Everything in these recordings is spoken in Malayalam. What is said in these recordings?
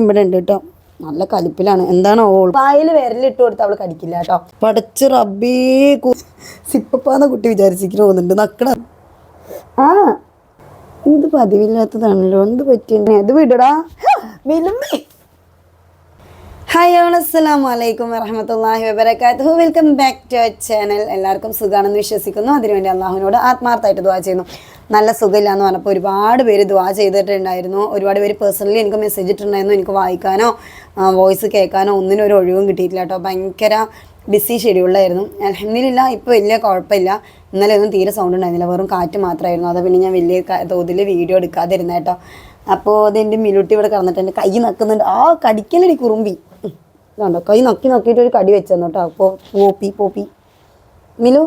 ഇവിടെ ഉണ്ട് കേട്ടോ നല്ല കലിപ്പിലാണ്. എന്താണ് ഓൾ പായൽ വിരലിട്ട് കൊടുത്ത് അവൾ കടിക്കില്ല കേട്ടോ പടച്ച് റബ്ബേ സിപ്പപ്പാന്ന കുട്ടി വിചാരിച്ചിരിക്കുന്നു പോകുന്നുണ്ട് നക്കട ആ ഇത് പതിവില്ലാത്തതാണല്ലോ. എന്ത് പറ്റിയെ അത് വിടടാ. ഹായ് ഓൾ അസ്സലാമു അലൈക്കും വറഹമത്തല്ലാഹി വബറകാതുഹു. Welcome back to our channel. എല്ലാവർക്കും സുഖാണെന്ന് വിശ്വസിക്കുന്നു. അതിനുവേണ്ടി അള്ളാഹുവിനോട് ആത്മാർത്ഥമായിട്ട് ദുവാ ചെയ്യുന്നു. നല്ല സുഖമില്ല എന്ന് പറഞ്ഞപ്പോൾ ഒരുപാട് പേര് ദ്വാ ചെയ്തിട്ടുണ്ടായിരുന്നു. ഒരുപാട് പേര് പേഴ്സണലി എനിക്ക് മെസ്സേജ് ഇട്ടിട്ടുണ്ടായിരുന്നു. എനിക്ക് വായിക്കാനോ വോയിസ് കേൾക്കാനോ ഒന്നിനും ഒരു ഒഴിവും കിട്ടിയിട്ടില്ല കേട്ടോ. ഭയങ്കര ബിസി ഷെഡ്യൂളിലായിരുന്നു അലഹമില്ല ഇപ്പോൾ വലിയ കുഴപ്പമില്ല. ഇന്നലെ ഒന്നും തീരെ സൗണ്ട് ഉണ്ടായിരുന്നില്ല. വെറും കാറ്റ് മാത്രമായിരുന്നു. അത് പിന്നെ ഞാൻ വലിയ തോതിൽ വീഡിയോ എടുക്കാതിരുന്ന കേട്ടോ. അപ്പോൾ അതെന്റെ മിലുട്ടി ഇവിടെ കറന്നിട്ട് എന്റെ കൈ നക്കുന്നുണ്ട്. ആ കടിക്കലടി കുറുമ്പി. ഇതുണ്ടോ കൈ നക്കി നക്കിയിട്ട് ഒരു കടി വെച്ചു കേട്ടോ. അപ്പോൾ പോപ്പി പോപ്പി. മിലു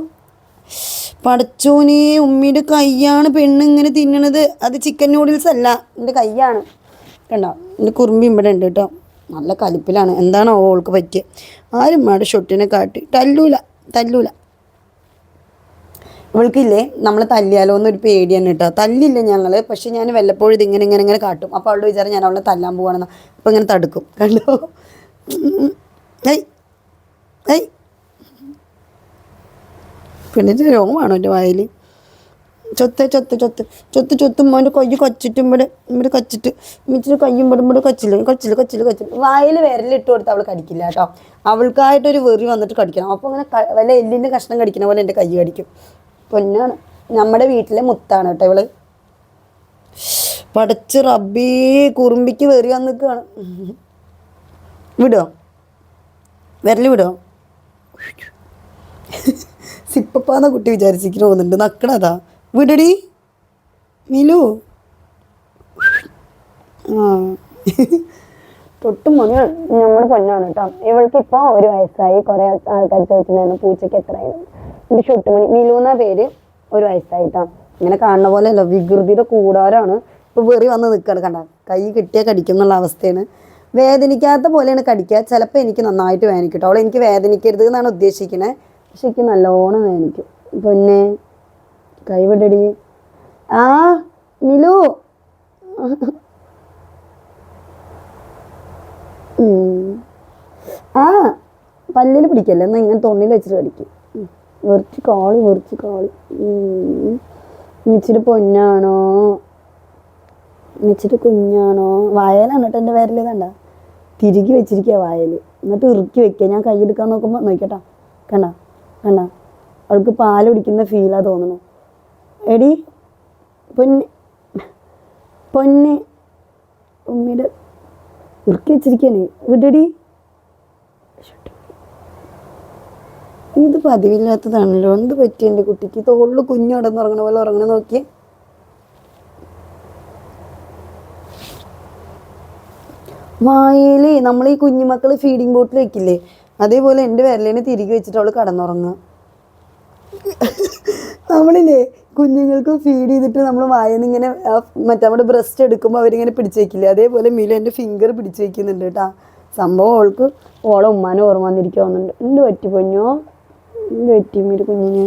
പടച്ചോനെ ഉമ്മിയുടെ കൈയാണ് പെണ്ണ് ഇങ്ങനെ തിന്നണത്. അത് ചിക്കൻ നൂഡിൽസ് അല്ല എന്റെ കൈയാണ് കണ്ടോ? എന്റെ കുറുമ്പി ഇവിടെ ഉണ്ട് കേട്ടോ. നല്ല കലിപ്പിലാണ്. എന്താണോ ഓൾക്ക് പറ്റിയത് ആരും മാടെ ഷൊട്ടിനെ കാട്ടി. തല്ലൂല തല്ലൂല. ഇവൾക്കില്ലേ നമ്മൾ തല്ലിയാലോ എന്നൊരു പേടിയാണ് കേട്ടോ. തല്ലില്ല ഞങ്ങൾ പക്ഷെ ഞാൻ വല്ലപ്പോഴും ഇതിങ്ങനെ ഇങ്ങനെ ഇങ്ങനെ കാട്ടും. അപ്പോൾ അവളുടെ വിചാരം ഞാൻ അവളെ തല്ലാൻ പോവാണെന്ന്. അപ്പോൾ ഇങ്ങനെ തടുക്കും. കണ്ടോ? ഏയ് ഏയ്. പെണ്ണിന്റെ രോഗമാണോ എന്റെ വായിൽ. ചൊത്ത് ചൊത്ത് ചൊത്ത്. ചൊത്ത് ചൊത്തും അവന്റെ കൊയ്യ് കൊച്ചിട്ടും ഇവിടെ ഇവിടെ കൊച്ചിട്ട് മിച്ചിട്ട് കയ്യും ഇവിടെ ഇവിടെ കൊച്ചില്ല കൊച്ചില്ല കൊച്ചില്ല കൊച്ചില്ല വായിൽ വിരലിട്ട് കൊടുത്ത് അവൾ കടിക്കില്ല കേട്ടോ. അവൾക്കായിട്ടൊരു വെറി വന്നിട്ട് കടിക്കണം. അപ്പോൾ അങ്ങനെ വല്ല എല്ലിന്റെ കഷ്ണം കടിക്കണ പോലെ എന്റെ കൈ കടിക്കും. പൊന്നാണ്. നമ്മുടെ വീട്ടിലെ മുത്താണ് കേട്ടോ ഇവൾ. പടച്ച് റബ്ബീ കുറുമ്പിക്ക് വെറി വന്നിക്കാണ്. വിടോ? വിരൽ വിടോ? സിപ്പപ്പാന്ന കുട്ടി വിചാരിച്ചിരിക്കുന്നു പോകുന്നുണ്ട് നക്കണതാ. വിടടി. നിലു. ആ. തൊട്ടും മുതൽ നമ്മുടെ പൊന്നാണ് കേട്ടോ. ഇവൾക്ക് ഇപ്പോൾ ഒരു വയസ്സായി. കുറേ ആൾക്കാർ ചോദിച്ചിട്ടുണ്ടായിരുന്നു പൂച്ചയ്ക്ക് എത്രയായിരുന്നു ഒരു ഷൊട്ടുമണി മിലു എന്ന പേര് ഒരു വയസ്സായിട്ടാ ഇങ്ങനെ കാണുന്ന പോലെ അല്ല വികൃതിയുടെ കൂടാരാണ് ഇപ്പോൾ വെറി വന്ന് നിൽക്കുകയാണ് കണ്ട? കൈ കിട്ടിയാൽ കടിക്കും എന്നുള്ള അവസ്ഥയാണ്. വേദനിക്കാത്ത പോലെയാണ് കടിക്കുക. ചിലപ്പോൾ എനിക്ക് നന്നായിട്ട് വേദനിക്കും കേട്ടോ. അവൾ എനിക്ക് വേദനിക്കരുത് എന്നാണ് ഉദ്ദേശിക്കുന്നത് പക്ഷെ എനിക്ക് നല്ലോണം വേദനിക്കും പൊന്നെ കൈവിടടി. ആ മിലു. ആ പല്ലിൽ പിടിക്കല്ലേ? എന്നാൽ ഇങ്ങനെ തൊണ്ണിൽ വെച്ചിട്ട് ഉം. വെറിച്ച് കാളി വെറിച്ച് കാളി. ഉം. പൊന്നാണോ? മിച്ചിട്ട് കുഞ്ഞാണോ? വയലാണ് കേട്ടോ എന്റെ വയറിൽ കണ്ട. തിരുകി വെച്ചിരിക്കുക വയൽ എന്നിട്ട് ഇറുക്കി വെക്കുക. ഞാൻ കൈയെടുക്കാൻ നോക്കുമ്പോൾ നോക്കട്ടാ കണ്ട? കണ്ട? അവൾക്ക് പാൽ കുടിക്കുന്ന ഫീലാണ് തോന്നണു എടി പൊന്നെ പൊന്നെ ഉമ്മയുടെ ഇറുക്കി വെച്ചിരിക്കാനേ വിടടി. ഇത് പതിവില്ലാത്തതാണല്ലോ. എന്ത് പറ്റി എന്റെ കുട്ടിക്ക്? തോളിൽ കുഞ്ഞു കിടന്നുറങ്ങണ പോലെ ഉറങ്ങണ നോക്കി വായയിലേ നമ്മൾ ഈ കുഞ്ഞുമക്കൾ ഫീഡിങ് ബോട്ടിൽ വെക്കില്ലേ അതേപോലെ എന്റെ വിരലിനെ തിരികെ വെച്ചിട്ട് അവൾ കടന്നുറങ്ങുക. നമ്മളില്ലേ കുഞ്ഞുങ്ങൾക്ക് ഫീഡ് ചെയ്തിട്ട് നമ്മൾ വായന്ന് ഇങ്ങനെ മറ്റേ നമ്മുടെ ബ്രസ്റ്റ് എടുക്കുമ്പോൾ അവരിങ്ങനെ വെക്കില്ലേ അതേപോലെ മീല എന്റെ ഫിംഗർ പിടിച്ചു വെക്കുന്നുണ്ട് കേട്ടാ. സംഭവം അവൾക്ക് ഓളെ ഉമ്മാനെ ഓർമ്മ വന്നിരിക്കുന്നുണ്ട് എന്ത് പറ്റി പൊഞ്ഞോ എന്ത് പറ്റി മീര് കുഞ്ഞിന്?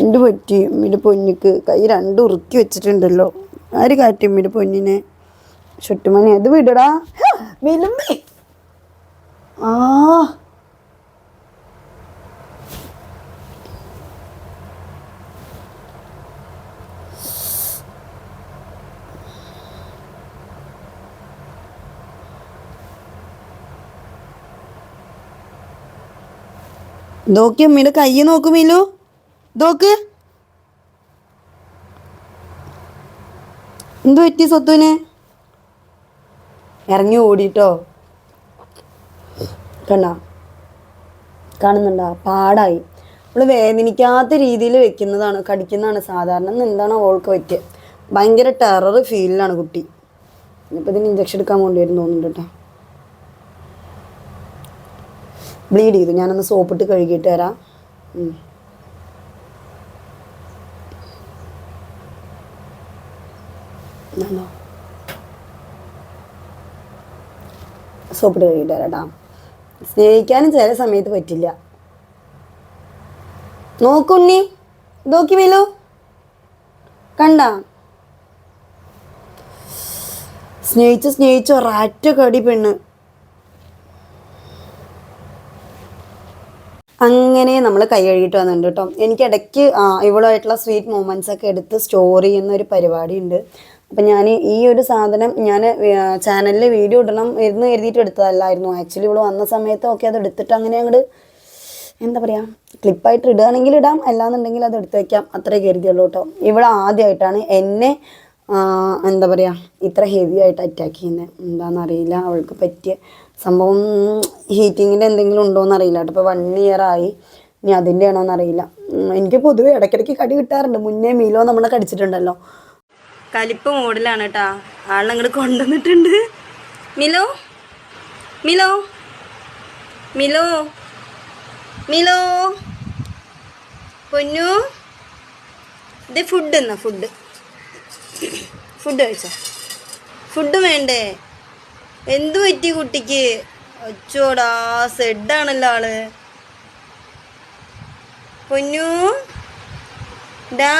എന്ത് പറ്റി മീര് പൊന്നിക്ക്? കൈ രണ്ടും ഉറുക്കി വെച്ചിട്ടുണ്ടല്ലോ. ആര് കാട്ടി മീര് പൊന്നിനെ? ചുറ്റുമണി. അത് വിടടാ. വിലുമ്പേ ആ. നോക്കി അമ്മയുടെ കൈ നോക്ക് മീലു നോക്ക്. എന്തു പറ്റി സ്വത്തുവിന്? ഇറങ്ങി ഓടിട്ടോ. കണ്ട? കാണുന്നുണ്ടോ? പാടായി. നമ്മൾ വേദനിക്കാത്ത രീതിയിൽ വെക്കുന്നതാണ് കടിക്കുന്നതാണ് സാധാരണ. എന്താണ് ഓൾക്ക് വയ്ക്കുക ഭയങ്കര ടെറർ ഫീലിലാണ് കുട്ടി. ഇനിയിപ്പോൾ ഇതിന് ഇഞ്ചക്ഷൻ എടുക്കാൻ വേണ്ടി വരും തോന്നുന്നുണ്ട് കേട്ടോ. ബ്ലീഡ് ചെയ്തു. ഞാനൊന്ന് സോപ്പിട്ട് കഴുകിയിട്ട് തരാം ഉം. സോപ്പിട്ട് കഴുകിയിട്ട് കേട്ടോ. സ്നേഹിക്കാനും ചില സമയത്ത് പറ്റില്ല. നോക്കുണ്ണി നോക്കി വേലു കണ്ട? സ്നേഹിച്ച് സ്നേഹിച്ച് ഒരാറ്റ കടി പെണ്ണ്. അങ്ങനെ നമ്മൾ കൈ കഴുകിയിട്ട് വന്നിട്ടുണ്ട് കേട്ടോ. എനിക്ക് ഇടയ്ക്ക് ഇവളുമായിട്ടുള്ള സ്വീറ്റ് മൂമെന്റ്സ് ഒക്കെ എടുത്ത് സ്റ്റോർ ചെയ്യുന്ന ഒരു പരിപാടി ഉണ്ട് അപ്പം ഞാൻ ഈ ഒരു സാധനം ഞാൻ ചാനലിൽ വീഡിയോ ഇടണം എന്ന് എഴുതിയിട്ട് എടുത്തതല്ലായിരുന്നു. ആക്ച്വലി ഇവിടെ വന്ന സമയത്ത് ഓക്കെ അത് എടുത്തിട്ട് അങ്ങനെ അങ്ങോട്ട് എന്താ പറയുക ക്ലിപ്പായിട്ട് ഇടുകയാണെങ്കിൽ ഇടാം. അല്ലാന്നുണ്ടെങ്കിൽ അത് എടുത്ത് വയ്ക്കാം അത്രേ കരുതിയുള്ളൂ കേട്ടോ. ഇവിടെ ആദ്യമായിട്ടാണ് എന്നെ എന്താ പറയുക ഇത്ര ഹെവി ആയിട്ട് അറ്റാക്ക് ചെയ്യുന്നത് എന്താണെന്നറിയില്ല അവൾക്ക് പറ്റിയ സംഭവം ഹീറ്റിങ്ങിന്റെ എന്തെങ്കിലും ഉണ്ടോയെന്ന് അറിയില്ല കേട്ടോ. ഇപ്പോൾ വൺ ഇയർ ആയി. ഇനി അതിന്റെ ആണോ എന്നറിയില്ല എനിക്ക് പൊതുവെ ഇടയ്ക്കിടയ്ക്ക് കടി കിട്ടാറുണ്ട്. മുന്നേ മീലോ നമ്മളെ കടിച്ചിട്ടുണ്ടല്ലോ. കലിപ്പ് മോഡലാണ് കേട്ടാ ആളങ്ങോട്ട് കൊണ്ടുവന്നിട്ടുണ്ട്. മിലോ? മിലോ? മിലോ? മിലോ? പൊന്നു? ഇത് ഫുഡ് എന്നാ ഫുഡ് ഫുഡ് കഴിച്ചോ? ഫുഡ് വേണ്ടേ? എന്തു പറ്റി കുട്ടിക്ക്? അച്ചോടാ സെഡാണല്ലോ ആൾ. പൊന്നു? ഡാ?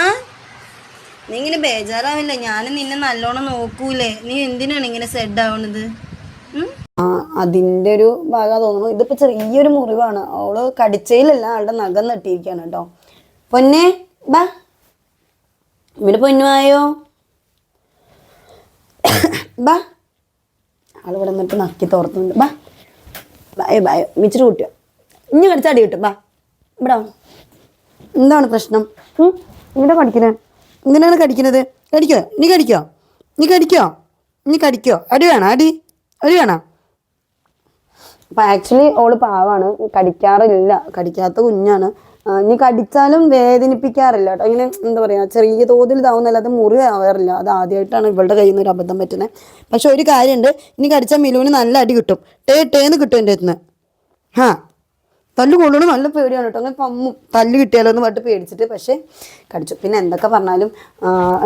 നീ ഇങ്ങനെ ബേജാറാവില്ല. ഞാൻ നിന്നെ നല്ലോണം നോക്കൂലേ. നീ എന്തിനാണ് ഇങ്ങനെ സെഡ് ആവണത്? അതിന്റെ ഒരു ഭാഗം തോന്നുന്നു. ഇതിപ്പോ ചെറിയൊരു മുറിവാണ്. അവൾ കടിച്ചയിലല്ല ആളുടെ നഖം നട്ടിരിക്കാണ് കേട്ടോ പൊന്നെ ബാ. ഇവിടെ പൊന്നുമായോ ബാ. ആൾ ഇവിടെ നിന്നിട്ട് നക്കി തോർത്തുന്നുണ്ട്. ബാ. ബായോ ബായോ. മിച്ചിട്ട് കൂട്ടുക. ഇനി കടിച്ചടി കിട്ടും. ബാ. ഇവിടെ എന്താണ് പ്രശ്നം? ഇവിടെ കടിക്കുന്നത് എന്തിനാണ് കടിക്കുന്നത്. കടിക്കോ? നീ കടിക്കോ? നീ കടിക്കോ? നീ കടിക്കോ? അടി വേണം? അടി. അടി വേണം? അപ്പം ആക്ച്വലി ഓൾ പാവാണ്. കടിക്കാറില്ല. കടിക്കാത്ത കുഞ്ഞാണ്. ഇനി കടിച്ചാലും വേദനിപ്പിക്കാറില്ല കേട്ടോ. ഇങ്ങനെ എന്താ പറയുക ചെറിയ തോതിൽ ഇതാവുന്നല്ലാതെ മുറിവ് ആവാറില്ല അത് ആദ്യമായിട്ടാണ് ഇവളുടെ കയ്യിൽ നിന്ന് ഒരു അബദ്ധം പറ്റുന്നത് പക്ഷെ ഒരു കാര്യമുണ്ട്. ഇനി കടിച്ചാൽ മിലുവിന് നല്ല അടി കിട്ടും. ടേ ടേന്ന് കിട്ടും എന്റെ അടുത്ത് നിന്ന്. ഹാ. തല്ല് കൊള്ളണം നല്ല പേടിയാണ് കേട്ടോ. അങ്ങനെ പമ്മും തല്ല് കിട്ടിയാലോ എന്ന് പറഞ്ഞിട്ട് പേടിച്ചിട്ട് പക്ഷേ കടിച്ചു. പിന്നെ എന്തൊക്കെ പറഞ്ഞാലും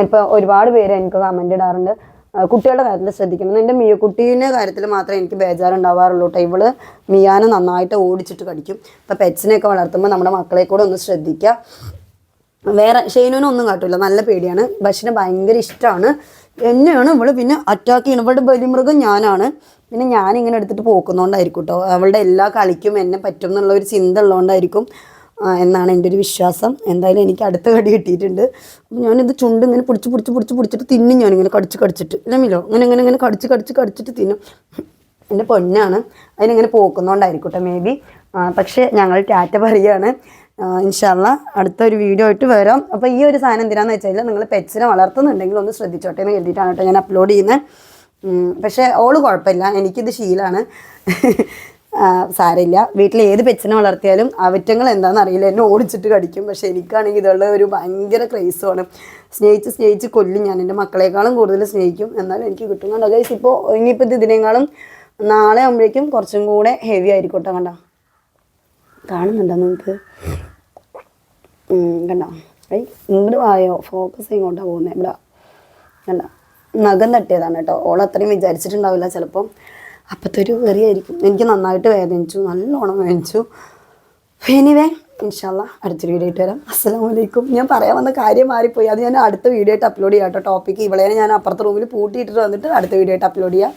ഇപ്പോൾ ഒരുപാട് പേര് എനിക്ക് കമന്റ് ഇടാറുണ്ട്. കുട്ടികളുടെ കാര്യത്തിൽ ശ്രദ്ധിക്കണം. എന്റെ മിയക്കുട്ടീന്റെ കാര്യത്തിൽ മാത്രമേ എനിക്ക് ബേജാറുണ്ടാവാറുള്ളൂ കേട്ടോ. ഇവൾ മിയാനെ നന്നായിട്ട് ഓടിച്ചിട്ട് കടിക്കും. ഇപ്പോൾ പെറ്റ്സിനെയൊക്കെ വളർത്തുമ്പോൾ നമ്മുടെ മക്കളെ കൂടെ ഒന്ന് ശ്രദ്ധിക്കുക. വേറെ ഷെയ്നുവിനൊന്നും കാട്ടില്ല. നല്ല പേടിയാണ്. ബഷിനെ ഭയങ്കര ഇഷ്ടമാണ്. എന്നെയാണ് ഇവൾ പിന്നെ അറ്റാക്ക് ചെയ്യണം ഇവളുടെ ബലിമൃഗം ഞാനാണ്. പിന്നെ ഞാൻ ഇങ്ങനെ എടുത്തിട്ട് പോക്കുന്നതുകൊണ്ടായിരിക്കും കേട്ടോ അവളുടെ എല്ലാ കളിക്കും എന്നെ പറ്റും എന്നുള്ള ഒരു ചിന്ത ഉള്ളതുകൊണ്ടായിരിക്കും എന്നാണ് എന്റെ ഒരു വിശ്വാസം. എന്തായാലും എനിക്ക് അടുത്ത കടി കിട്ടിയിട്ടുണ്ട്. അപ്പം ഞാനിത് ചുണ്ട് ഇങ്ങനെ പിടിച്ച് പിടിച്ച് പിടിച്ച് പിടിച്ചിട്ട് തിന്നും ഞാനിങ്ങനെ കടിച്ച് കടിച്ചിട്ട്. ഇല്ല മിലോ ഇങ്ങനെ ഇങ്ങനെ ഇങ്ങനെ കടിച്ച് കടിച്ച് കടിച്ചിട്ട് തിന്നും. എന്റെ പൊന്നാണ്. അതിനിങ്ങനെ പോക്കുന്നോണ്ടായിരിക്കും കേട്ടോ മേ ബി പക്ഷേ ഞങ്ങൾ ടാറ്റ പറയുകയാണ് ഇൻഷാല്ല അടുത്ത ഒരു വീഡിയോ ആയിട്ട് വരാം. അപ്പോൾ ഈ ഒരു സാധനം എന്തിനാന്ന് വെച്ചാൽ നിങ്ങൾ പെറ്റ്സിനെ വളർത്തുന്നുണ്ടെങ്കിൽ ഒന്ന് ശ്രദ്ധിച്ചോട്ടെ എന്ന് കരുതിയിട്ടാണ് കേട്ടോ ഞാൻ അപ്ലോഡ് ചെയ്യുന്നത്. പക്ഷേ ഓൾ കുഴപ്പമില്ല. എനിക്കിത് ശീലാണ്. സാരമില്ല. വീട്ടിൽ ഏത് പെറ്റ്സിനെ വളർത്തിയാലും അവറ്റങ്ങൾ എന്താണെന്ന് അറിയില്ല. എന്നെ ഓടിച്ചിട്ട് കടിക്കും. പക്ഷേ എനിക്കാണെങ്കിൽ ഇതുള്ള ഒരു ഭയങ്കര ക്രേസുമാണ് സ്നേഹിച്ച് സ്നേഹിച്ച് കൊല്ലും ഞാൻ. എന്റെ മക്കളെക്കാളും കൂടുതൽ സ്നേഹിക്കും. എന്നാലും എനിക്ക് കിട്ടുന്നുണ്ട്. അതായത് ഇപ്പോൾ ഇനിയിപ്പോൾ ഇത് ഇതിനേക്കാളും നാളെ ആകുമ്പോഴേക്കും കുറച്ചും കൂടെ ഹെവി ആയിരിക്കും കേട്ടോ കണ്ടോ. കാണുന്നുണ്ടോ നിങ്ങൾക്ക്? കണ്ടോ? ഐ ഇങ്ങോട്ട് വായോ? ഫോക്കസ് ഇങ്ങോട്ടാണ് പോകുന്നത് ഇവിടെ കണ്ട? നഖം തട്ടിയതാണ് കേട്ടോ. ഓൾ അത്രയും വിചാരിച്ചിട്ടുണ്ടാവില്ല ചിലപ്പോൾ അപ്പത്തൊരു വെറിയായിരിക്കും. എനിക്ക് നന്നായിട്ട് വേദനിച്ചു. നല്ലോണം വേദനിച്ചു. എനിവേ ഇൻഷാല്ല അടുത്തൊരു വീഡിയോ ആയിട്ട് വരാം. അസ്സലാമു അലൈക്കും. ഞാൻ പറയാൻ വന്ന കാര്യം മാറിപ്പോയി. അത് ഞാൻ അടുത്ത വീഡിയോ ആയിട്ട് അപ്ലോഡ് ചെയ്യാം കേട്ടോ. ടോപ്പിക്ക് ഇവളെ ഞാൻ അപ്പുറത്തെ റൂമിൽ പൂട്ടിയിട്ടിട്ട് വന്നിട്ട് അടുത്ത വീഡിയോ ആയിട്ട് അപ്ലോഡ് ചെയ്യാം.